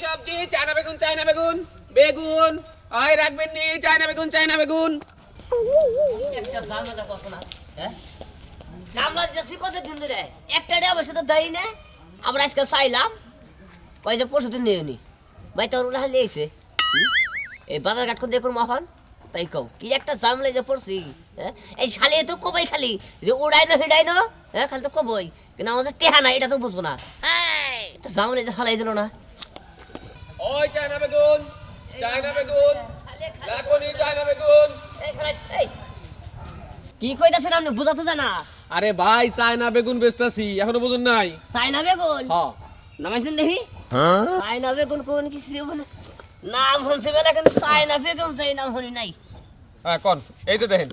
সবজি চায়না বেগুন চায়না বেগুন বেগুন। ওই রাখবেন নি চায়না বেগুন চায়না বেগুন। একটা না? হ্যাঁ? কামলা যাচ্ছি কত ধরে? একটা ডে অবশ্য তো দেয় না। আমরা আজকে চাইলাম। কই যে পরশু দিন নিয়ে নি। ভাই তোর উল্লাহ লিয়েছে এই বাজার ঘাট কোন দেখুন মহান তাই কও কি একটা জামলে যে পড়ছি হ্যাঁ? এই শালি তো কবই খালি। যে উড়াই না হিডাই না হ্যাঁ? খালি তো কবই। কিন্তু আমাদের টেহা না এটা তো বুঝব না। এটা জামলে যে হালাই দিল না। ওই চায়না বেগুন চায়না বেগুন রাখবেন নি চায়না বেগুন। কি কইতাছেন আপনি বুঝাতে জানা আরে ভাই চায়না বেগুন বেচতাছি এখনও বুঝুন নাই। চাইনা বেগুন? হ্যাঁ নামাইছেন দেখি? চাইনা বেগুন কোন কিছু দিব না নাম শুনছি বেলা কিন্তু চাইনা বেগুন চাই নাম শুনি নাই। হ্যাঁ কোন এই তো দেখেন।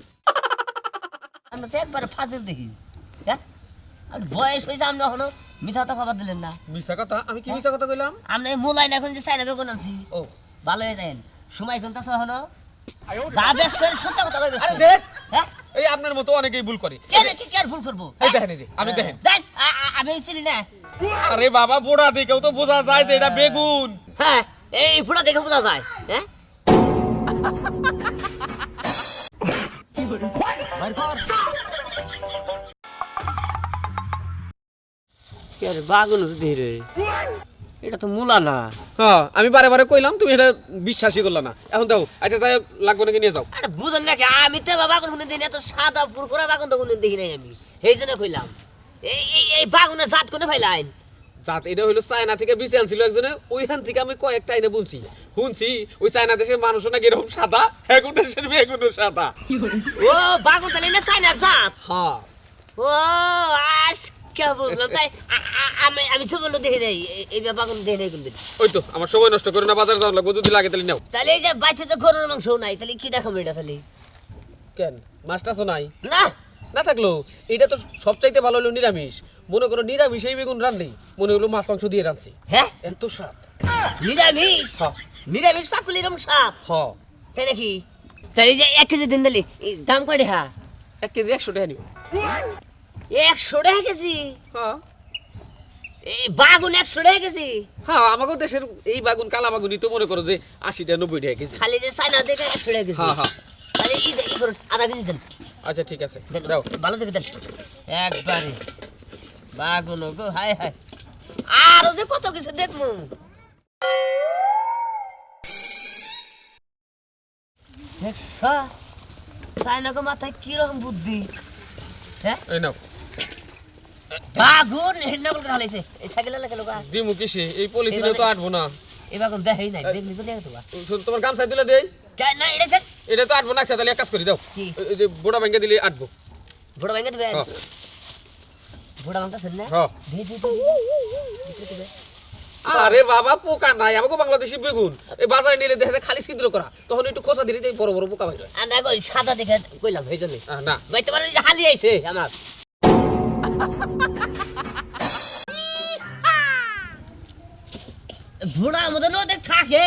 আমরা তো একবারে ফাজিল দেখি। হ্যাঁ? আপনি বয়স হয়েছে আপনি এখনও। মিশা তো খবর দিলেন না। মিছা কথা? আমি কি মিছা কথা কইলাম? আপনি মোলাই না এখন যে চাইনা বেগুন আনছি। ও। ভালো হয়ে যাবেন সময় কোনটা এখনও। যা বেশ করে সত্য কথা কইবে। আরে দেখ! হ্যাঁ? এই আপনার মতো অনেকেই ভুল করে। কেন কি কেয়ার ভুল করব? এই দেখেন এই যে আপনি দেখেন। দেন আ- আ- আমি চিনি না। আরে বাবা বোড়া দেখেও তো বোঝা যায় যে এটা বেগুন। হ্যাঁ এই ফুটা দেখে বোঝা যায়। হ্যাঁ? বাইর কর। আরে বাগুন ধীরে এটা তো মূলা না। হ্যাঁ আমি বারে বারে কইলাম তুমি এটা বিশ্বাসই করলা না। এখন দাও আচ্ছা যাই হোক লাগবে নাকি নিয়ে যাও। আরে আমি তো বাগুন কোনদিন দেখি না, এত সাদা ফুরফুরা বাগুন তো কোনদিন দেখি নাই আমি। এই জন্য কইলাম। এই এই এই বাগুনের জাত কোনে ফাইলাইন জাত এটা হইল চায়না থেকে বিচে আনছিল একজনে ওইখান থেকে আমি কয়েকটা এনে বুনছি। শুনছি ওই চায়না দেশের মানুষও নাকি এরকম সাদা এখন দেশের সাদা। ও বাগুন তাহলে না চাইনার জাত? হ্যাঁ। বুঝলাম তাই আমি আমি সব দেখি এই- এই বাগুন দেখি নাই কোনদিন। ওই তো আমার সময় নষ্ট করে না বাজার যাওয়া লাগবে যদি লাগে তাহলে নাও। তাহলে এই যে বাচ্চা তো গরুর মাংস নাই তাহলে কি দেখাবো এটা তাহলে? কেন? মাছটা তো নাই? না! না থাকল এটা তো সবচাইতে ভালো হলো নিরামিষ। মনে করো নিরামিষেই বেগুন রান্ধি মনে হলো মাছ মাংস দিয়ে রাঁধছি। হ্যাঁ? এত স্বাদ। নিরামিষ? নিরামিষ পাকুলি রম সাপ? হ্যাঁ তাই নাকি? এই যে এক কেজি দিন দিলি দাম কয় হ্যাঁ? এক কেজি একশো টাকা নিও একশো টাকা কেজি? হ্যাঁ। এই বাগুন একশো টাকা কেজি? হ্যাঁ আমাকে দেশের এই বাগুন কালা বাগুনই তো মনে করো যে আশি টাকা নব্বই টাকা কেজি। খালি যে চাইনা দেখে একশো টাকা কেজি। হ্যাঁ হ্যাঁ। তাহলে এই দেখ, আধা কেজি দেন। আচ্ছা ঠিক আছে। দাও ভালো দেখে দেন। একবারে। বাগুন গো হায় হায়। আরও যে কত কিছু দেখমু দেখছ? চাইনাকে মাথায় কীরকম বুদ্ধি? হ্যাঁ? এই নাও। বাগুন হেলনা বলকে হালাইছে এই সাইকেল লাগে লোকা। দিমু কিসে? এই পলিথিনে তো আটবো না। এই দেখাই নাই দেখলি তো দেখে তোমার গামছা দিলে দেই? কেন না এটা দেখ। এটা তো আটবো না তাহলে এক কাজ করি দাও। কি? এই- যে বোড়া ব্যাংকে দিলে আটবো। বড় ভাঙে দিবে? হ্যাঁ। বড় ভাঙটা শুন না? হ্যাঁ। দে দে দে আরে বাবা পোকা নাই আমাকে বাংলাদেশি বেগুন। এই বাজারে নিলে দেখা খালি ছিদ্র করা। তখন একটু খোসা দিলে বড় বড় পোকা বাইর আর না সাদা দেখে কইলাম এই জন্য। না। ভাই তোমার হালি আইছে আমার। বুড়া মতো নদে থাকে।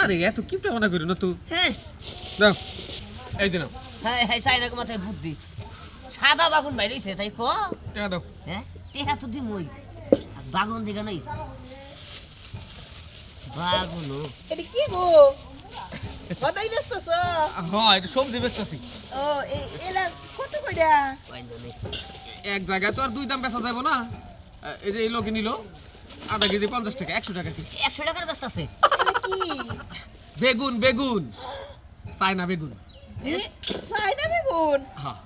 আরে এত কিপটা মনে করি না তো। হ্যাঁ। দাও এই নাও। হ্যাঁ হ্যাঁ চাইনাকে মাথায় বুদ্ধি। সাদা বাগুন বাইরে হইছে তাই কো? টাকা দাও। হ্যাঁ টেহা তো দি মই বাগুন দিকে নাই। বাগুন এটা কি গো? বাদাই বেচতেছ হ্যাঁ এটা সবজি বেচতেছি ও এলা কত কইরা? এক জায়গায় তো আর দুই দাম বেচা যাব না। এই যে এই লোকে নিল আধা কেজি পঞ্চাশ টাকা একশো টাকা কি একশো টাকার ব্যস্ত আছে। বেগুন বেগুন। চায়না বেগুন। চাইনা বেগুন? হ্যাঁ।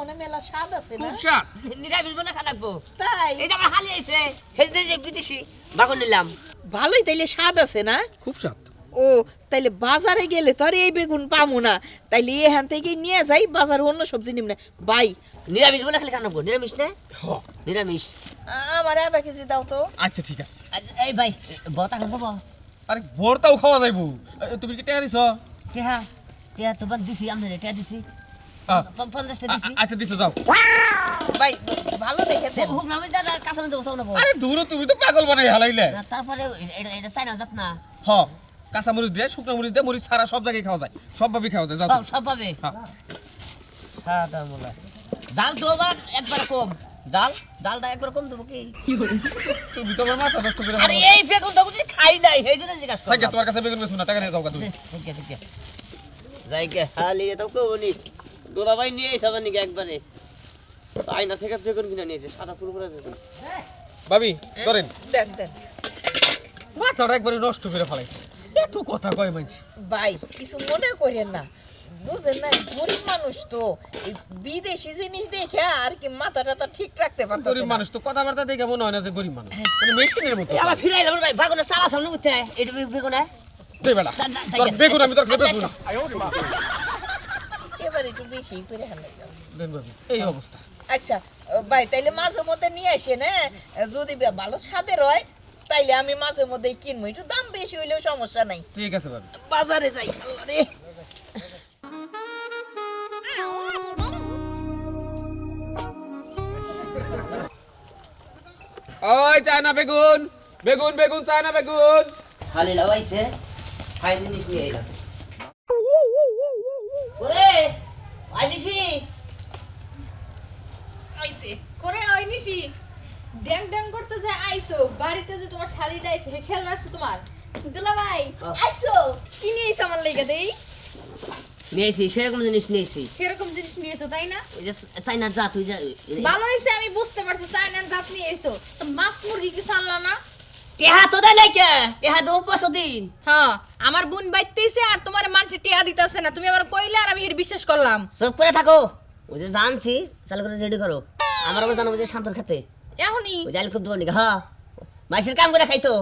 মনে মেলা স্বাদ আছে খুব স্বাদ। নিরামিষ বলে খানাকবো তাই? এই যে আমার হালি আইছে সেই যে যে বিদেশি বাগুন নিলাম। ভালোই তাইলে স্বাদ আছে না? খুব স্বাদ। ও তাইলে বাজারে গেলে তো আর এই বেগুন পামু না। তাইলে এখান থেকে নিয়ে যাই বাজারে অন্য সবজি নিম না। বাই। নিরামিষ বলে খালি খানাকবো নিরামিষ না? হ্যাঁ নিরামিষ। আমার আধা কেজি দাও তো। আচ্ছা ঠিক আছে। আর এই ভাই বতা খাব আরে ভোরটাও খাওয়া যাইবো। তুমি কি টাকা দিছ? টেহা টেহা তো বাদ দিছি আমি টেহা দিছি। আচ্ছা দিছো যাও। ভাই ভালো দেখে দেন। হুক নামে দাদা কাঁচা সব আরে দূর তুমি তো পাগল বানাই হালাইলে। না, তারপরে এটা না যাত না। হ। কাঁচা মরিচ দিয়ে শুকনো মরিচ দিয়ে মরিচ ছাড়া সব জায়গায় খাওয়া যায়। সব ভাবে খাওয়া যায় যাও সব পাবে হ্যাঁ। সাদা মোলা। জাল তো আবার একবার কম। জাল? জালটা একবার কম দেবো কি? তুমি তো আমার মাথা নষ্ট করে আরে এই বেগুন যদি খাই নাই সেই জন্য জিজ্ঞাসা থাকে তোমার কাছে বেগুন বেচবো না টাকা নিয়ে যাও গা তুমি। ঠিক আছে, ঠিক আছে। যাই গে হালি তো কবনি দুলাভাই নিয়ে এসে নাকি একবারে। চাইনা থেকে বেগুন কিনে নিয়েছে সাদা পুরোপুরা বেগুন। ভাবি ধরেন। দেন দেন। মাথাটা একবারে নষ্ট করে ফেলাইছে। এত কথা কয় মানছি? ভাই কিছু মনে করেন না। বুঝেন না গরিব মানুষ তো বিদেশি জিনিস দেখে আর কি মাথা টাথা ঠিক রাখতে পারতেছে গরিব মানুষ তো কথাবার্তা দেখে মনে হয় না যে গরিব মানুষ। মানে মেশিনের মতো। আবার ফিরে এলাম ভাই বাগুনে সারা সামনে উঠতে এটা বেগুন? হ্যাঁ দে না, তোর। বেগুন আমি তোর কাছে না এবার একটু বেশি করে হালাই। দেন ভাবি এই অবস্থা। আচ্ছা ভাই তাইলে মাঝে মধ্যে নিয়ে আসেন হ্যাঁ? যদি ভালো স্বাদের হয় তাইলে আমি মাঝে মধ্যে কিনবো। একটু দাম বেশি হইলেও সমস্যা নাই। ঠিক আছে ভাবি বাজারে যাই। আরে ওই চায়না বেগুন বেগুন বেগুন চায়না বেগুন। হালি লাগাইছে খাই জিনিস নিয়ে এলাম ওরে আইলিসি? আইছে। করে আই নিশি ড্যাং ড্যাং করতে যে আইছো বাড়িতে যে তোমার শাড়িটা আইছে হে খেয়াল রাখছো তোমার? দুলা ভাই কি আমার লেগে দেই? নিয়েছি সেরকম জিনিস নিয়েছি। সেরকম জিনিস নিয়েছো তাই না? ওই যে চাইনার জাত ওই যে ভালো হয়েছে আমি বুঝতে পারছি চাইনার জাত নিয়ে এসো তো মাছ মুরগি কিছু আনলা না? টেহা তো দেয় নাই কে টেহা পাঁচশো দিন হ্যাঁ আমার বোন বাইতেছে আর তোমার মানুষের টেহা দিতেছে না। তুমি আবার কইলে আর আমি এটা বিশ্বাস করলাম। সব করে থাকো। ওই যে জানছি চালু করে রেডি করো। আমার আবার জানো যে শান্তর খেতে। এখনই। জাল খুব দোকান হ্যাঁ। মাইসের কাম করে খাইতো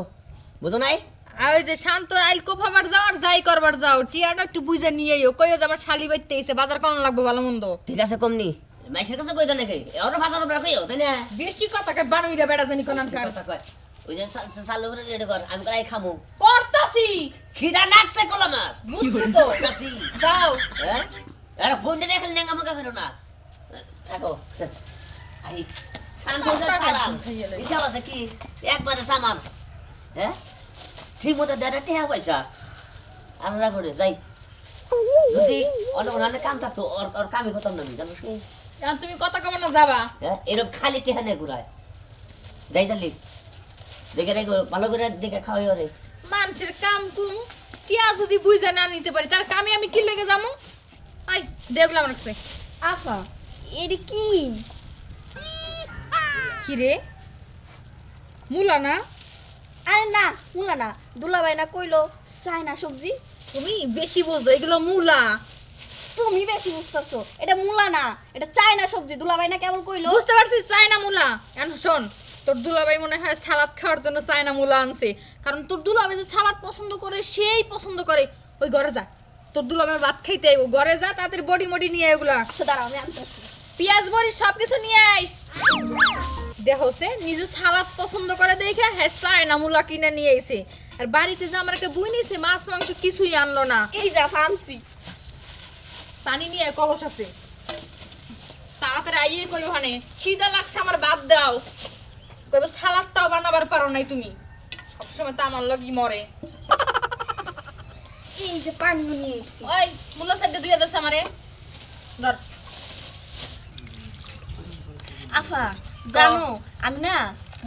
বুঝো নাই? আর ওই যে শান্তর আইল কোফাবার যাও আর যাই করবার যাও টিয়াটা একটু বুঝে নিয়ে আইও কইও যে আমার শালি বাইতে এসে বাজার কোন লাগবে ভালো মন্দ? ঠিক আছে কমনি মাইসের কাছে কই নাকি? ওর ভাষা তো রাখিও তাই না? বেশি কথা কই বানুইরা বেড়া জানি কোন কয়। ওই যে চালু করে রেডি কর আমি কলাই খামু। করতাছি। খিদা লাগছে কল আমার। বুঝছ তো? করতাছি। যাও। হ্যাঁ? আরে ফোন দিয়ে রেখে লেঙ্গা মাকা করো না। থাকো। আই। আছে কি? একবারে সামান। হ্যাঁ? ঠিক মতো দেড় টেহা পয়সা। আলাদা করে যাই। যদি কাম থাকতো ওর ওর কামই করতাম না আমি জানো কি? তুমি কথা কমানো যাবা। হ্যাঁ? এরকম খালি টেহা নেই ঘুরায়। যাই তালি দেখে রেখো ভালো করে দেখে খাওয়াই ওরে। মানুষের কাম কুম টিয়া যদি বুঝে না নিতে পারি তার কামে আমি কি লেগে যাব? আই দেখলাম রাখছে। আফা এডি কি? কি রে মুলা না আরে না মুলা না দুলা ভাই না কইলো চাইনা সবজি। তুমি বেশি বুঝো এগুলো মুলা। তুমি বেশি বুঝতেছো এটা মুলা না এটা চাইনা সবজি। দুলা ভাই না কেবল কইলো? বুঝতে পারছি চায়না মুলা। এখন শোন তোর দুলাভাই মনে হয় সালাদ খাওয়ার জন্য চায়না মুলা আনছে। কারণ তোর দুলাভাই যে সালাদ পছন্দ করে সেই পছন্দ করে। ওই ঘরে যা তোর দুলাভাই ভাত খাইতে আইবো। ঘরে যা তাদের বডি মডি নিয়ে ওগুলা। আচ্ছা দাঁড়াও আমি আনতেছি পেঁয়াজ বড়ি সব কিছু নিয়ে আইস। দেখো সে নিজে সালাদ পছন্দ করে দেখে হ্যাঁ চায়না মুলা কিনে নিয়ে এসে আর বাড়িতে যে আমার একটা বই নিয়েছে মাছ মাংস কিছুই আনলো না। এই যা ফানছি পানি নিয়ে কলস আছে। তাড়াতাড়ি আইয়ে কই ওখানে খিদা লাগছে আমার বাদ দাও। কইবে সালাদটাও বানাবার পারো নাই তুমি। সবসময় তো আমার লগি মরে। এই যে পানি নিয়ে এসেছি ওই মুলা সাইডে দুই হাজার আমারে। ধর। আফা জানো আমি না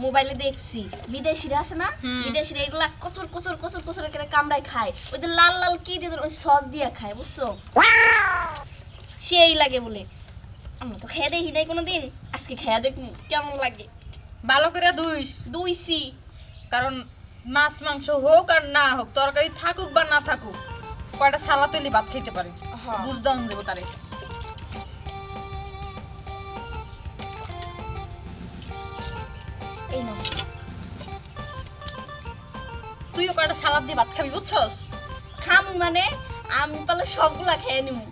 মোবাইলে দেখছি বিদেশিরা আছে না বিদেশিরা এগুলা কচুর কচুর কচুর কচুর করে কামড়ায় খায়। ওই যে লাল লাল কি দিয়ে ওই সস দিয়ে খায় বুঝছ? সেই লাগে বলে। আমি তো খেয়ে দেখি নাই কোনোদিন। আজকে খেয়ে দেখুন কেমন লাগে? ভালো করে ধুইস। দুইছি কারণ মাছ মাংস হোক আর না হোক তরকারি থাকুক বা না থাকুক কয়টা সালাদ তৈলি ভাত খেতে পারে। হ্যাঁ। বুঝদাম দেবো তারে। এই না তুইও কয়টা সালাদ দিয়ে ভাত খাবি, বুঝছস? খাম মানে আমি তাহলে সবগুলা খেয়ে নিমু।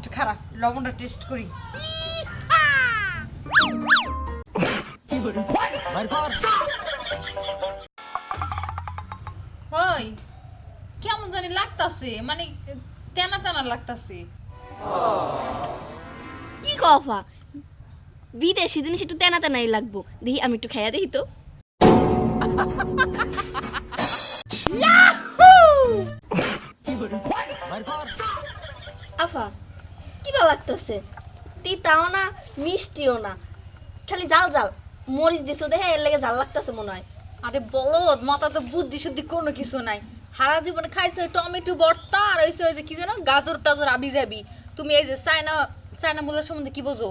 একটু খারাপ লবণটা টেস্ট করি। ওই কেমন জানি লাগতাছে মানে তেনা তেনা লাগতাছে। কি কফা বিদেশি জিনিস একটু তেনা তেনাই লাগবো। দেখি আমি একটু খাইয়া দেখি তো। আফা কি ভালো লাগতেছে। তিতাও না মিষ্টিও না। খালি জাল জাল। মরিচ দিছো দেখে এর লেগে জাল লাগতেছে মনে হয়। আরে বলদ মাথা তো বুদ্ধি শুদ্ধি কোনো কিছু নাই। সারা জীবনে খাইছে টমেটো ভর্তা আর হইছে ওই যে কি যেন গাজর টাজর আবি যাবি তুমি এই যে চায়না চায়না মূলার সম্বন্ধে কি বোঝো?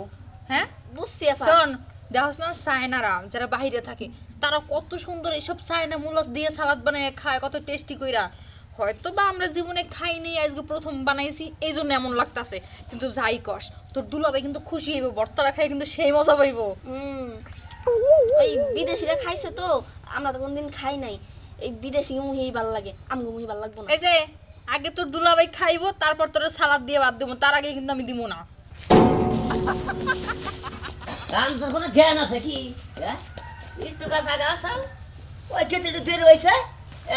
হ্যাঁ? বুঝছি শোন দেখোস না চায়নারা যারা বাইরে থাকে তারা কত সুন্দর এসব চায়না মূলা দিয়ে সালাদ বানায় খায় কত টেস্টি কইরা। হয়তো বা আমরা জীবনে খাইনি আজকে প্রথম বানাইছি এই জন্য এমন লাগতাছে। কিন্তু যাই কস তোর দুলাভাই কিন্তু খুশি হইব বর্তারা খাই কিন্তু সেই মজা পাইব। হুম। ওই বিদেশিরা খাইছে তো আমরা তো কোনদিন খাই নাই। এই বিদেশি মুহি ভালো লাগে আমগো মুহি ভালো লাগবো না। এই যে আগে তোর দুলাভাই খাইবো তারপর তোর সালাদ দিয়ে বাদ দেবো তার আগে কিন্তু আমি দিব না। রাম তোর কোনো ধ্যান আছে কি হ্যাঁ? একটু কাজ আগে আসাল ওই খেতে একটু দেরি হয়েছে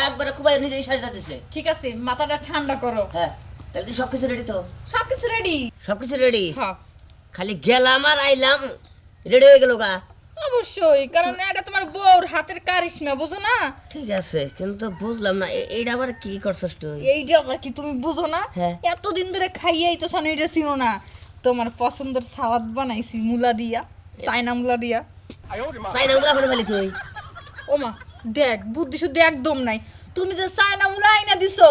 একবারে খুব নিজেই সাজা দিছে ঠিক আছে মাথাটা ঠান্ডা করো। হ্যাঁ তাহলে তুই সব কিছু রেডি তো? সব কিছু রেডি সব কিছু রেডি হ্যাঁ। খালি গেলাম আর আইলাম রেডি হয়ে গেল গা। অবশ্যই কারণ এটা তোমার বউর হাতের কারিশমা বুঝো না? ঠিক আছে কিন্তু বুঝলাম না এইটা আবার কি করছস তুই? এইটা আবার কি তুমি বুঝো না? হ্যাঁ। এতদিন ধরে খাইয়াই তো সানো এটা ছিল না। তোমার পছন্দের সালাদ বানাইছি মুলা দিয়া চাইনা মুলা দিয়া। চাই না ওগুলা করে ফেলি তুই। ওমা দেখ বুদ্ধি শুদ্ধি একদম নাই। তুমি যে চায়না মূলা আইনা দিছো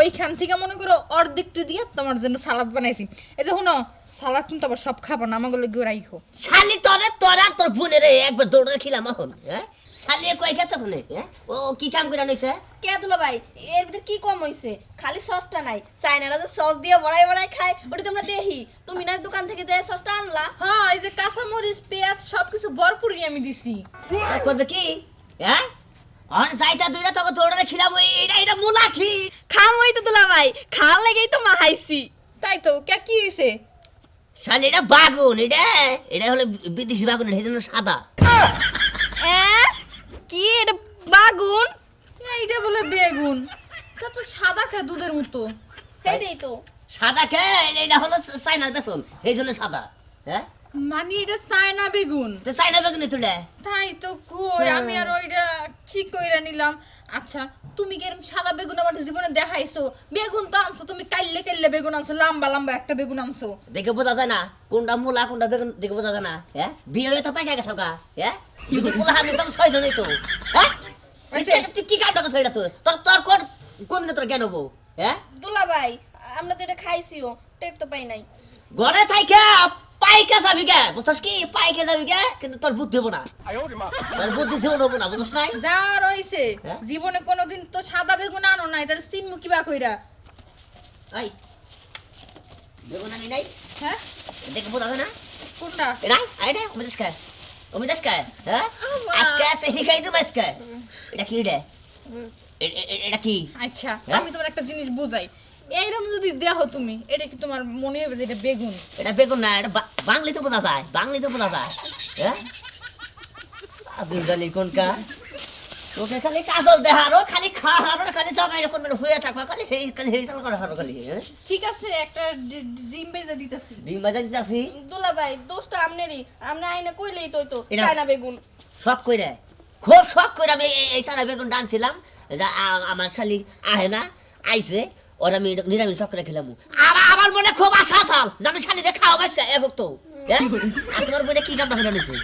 ওইখান থেকে মনে করো অর্ধেকটা দিয়ে তোমার জন্য সালাদ বানাইছি। এই যে শোনো সালাদ কিন্তু আবার সব খাব না আমাগুলো গিয়ে রাইখো শালি তোরে তোর তোর বোনের একবার দৌড়ে খিলাম এখন হ্যাঁ? শালি কই খেত ওখানে হ্যাঁ? ও কি কাম করে নিছে কে দুলা ভাই এর ভিতরে কি কম হইছে? খালি সসটা নাই। চাইনারা যে সস দিয়ে বড়াই বড়াই খায় ওটা তোমরা দেখি। তুমি না দোকান থেকে যে সসটা আনলা? হ্যাঁ এই যে কাঁচামরিচ পেঁয়াজ সবকিছু ভরপুরই আমি দিছি। করবে কি? হ্যাঁ? অন যাইতা দুইটা তোকে খিলাম ওই এটা এটা মুলা খি খামই তো দুলা ভাই খাওয়ার লেগেই তো মাহাইছি। তাই তো কে কি হয়েছে শালি এটা বাগুন এটা? এটা হলো বিদেশি বাগুন এই জন্য সাদা। এ? কি এটা বাগুন? এইটা বলে বেগুন। তা তো সাদা খা দুধের মতো। হেডেই তো সাদা কে এটা হলো চাইনার বেসন এই জন্য সাদা। হ্যাঁ? মানে এটা চায়না বেগুন। তো চাইনা বেগুন তুলে? তাই তো কই আমি আর ওইটা কি কইরা নিলাম। আচ্ছা তুমি কি এরকম সাদা বেগুন আমার জীবনে দেখাইছো? বেগুন তো আনছো তুমি কাইলে কাইলে বেগুন আনছো লম্বা লম্বা একটা বেগুন আনছো। দেখে বোঝা যায় না কোনটা মূলা কোনটা বেগুন দেখে বোঝা যায় না হ্যাঁ? বিয়ে হয়ে তো পাইকা গেছে গা হ্যাঁ? যদি পোলা হামনি তখন ছয় জনই তো হ্যাঁ? কি কামটা করছ এটা তোর? তোর তোর কোন কোন দিনে তোর জ্ঞান হব হ্যাঁ? দুলা ভাই আমরা তো এটা খাইছিও টের তো পাই নাই। ঘরে থাইকে পাইকে যাবি গে বুঝছস কি? পাইকে যাবি গে কিন্তু তোর বুদ্ধি হব না। তোর বুদ্ধি জীবন হব না বুঝছ নাই? যা রইছে হ্যাঁ? জীবনে কোনোদিন তো সাদা বেগুন আনো নাই তাহলে চিনমু কিবা কইরা। এই বেগুন আনি নাই? হ্যাঁ? দেখে বোঝা না? কোনটা? এটা এটা অমিতাস খায় অমিতাস খায় হ্যাঁ। আজকে আজকে শিখাই দেবো আজকে। এটা কি রে? এটা কি? আচ্ছা হ্যাঁ? আমি তোমার একটা জিনিস বুঝাই। এইরকম যদি দেখো তুমি এটা কি তোমার মনে হবে যে এটা বেগুন? এটা বেগুন না এটা বা- বাংলি তো বোঝা যায় বাংলি তো বোঝা যায় হ্যাঁ জানি কোনকা? তোকে খালি কাজল দেহারো খালি খাহারো খালি জামাই এরকম মানে হয়ে থাকবা খালি হেই খালি হেই চাল করা হারো খালি হ্যাঁ? ঠিক আছে একটা ডিম বেজা দিতেছি। ডিম বাজা দিতেছি? দুলা ভাই দোষটা আমনেরই। আমরা আইনা কইলেই তো তো চায়না বেগুন। শখ কইরে খুব শখ করে আমি এই- চারা বেগুন ডানছিলাম আমার শালি আহে না আইছে। ওরা আমি নিরামিষ শখ করে খেলাম। আমার আমার মনে খুব আশা আসাল যে আমি শালিরে খাওয়া পাইছে এ ভক্ত। হ্যাঁ? আর তোমার বলে কি কামটা করে নিছে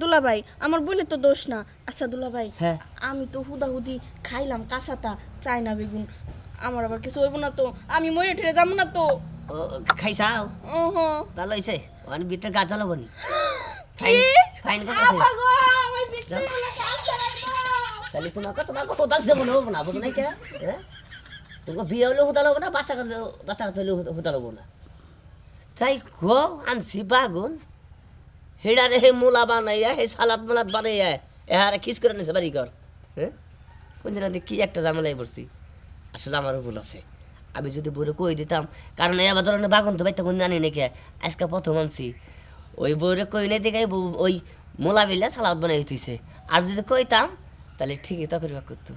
দুলা ভাই আমার বোনের তো দোষ না। আচ্ছা দুলা ভাই হ্যাঁ। আমি তো হুদাহুদি খাইলাম কাঁচাটা চায়না বেগুন। আমার আবার কিছু হইব না তো আমি মরে ঠেরে যাব না তো। ও খাইছাও? ওহ। ভালো হয়েছে ওখানে ভিতরে গাছ জ্বালাবো নি? কি? ফাইন কত আমার ভিতরে। তাহলে তোমাকে তোমাকে হোদাল হব না? বুঝো নাই কে? হ্যাঁ? তোমাকে বিয়ে হলেও হোদাল হব না, বাচ্চা কাছে বাচ্চা কাছে হলেও হোদাল হব না। তাই গো আনছি বাগুন। হেডারে হে মূলা বানাইয়া, হে সালাদ মালাদ বানাইয়া, এহারে খিস করে নিছে বাড়ি ঘর। হ্যাঁ? কোন জানি কি একটা ঝামেলায় পড়ছি? আসলে আমারও ভুল আছে। আমি যদি বউরে কই দিতাম, কারণ এই আবার ধরনের বাগন তো বাইতে কোন জানি নাকি আজকে প্রথম আনছি। ওই বউরে কই নাই দেখে ওই মোলা বিলে সালাদ বানাই হইতেছে। আর যদি কইতাম, তাহলে ঠিকই তকরি করতো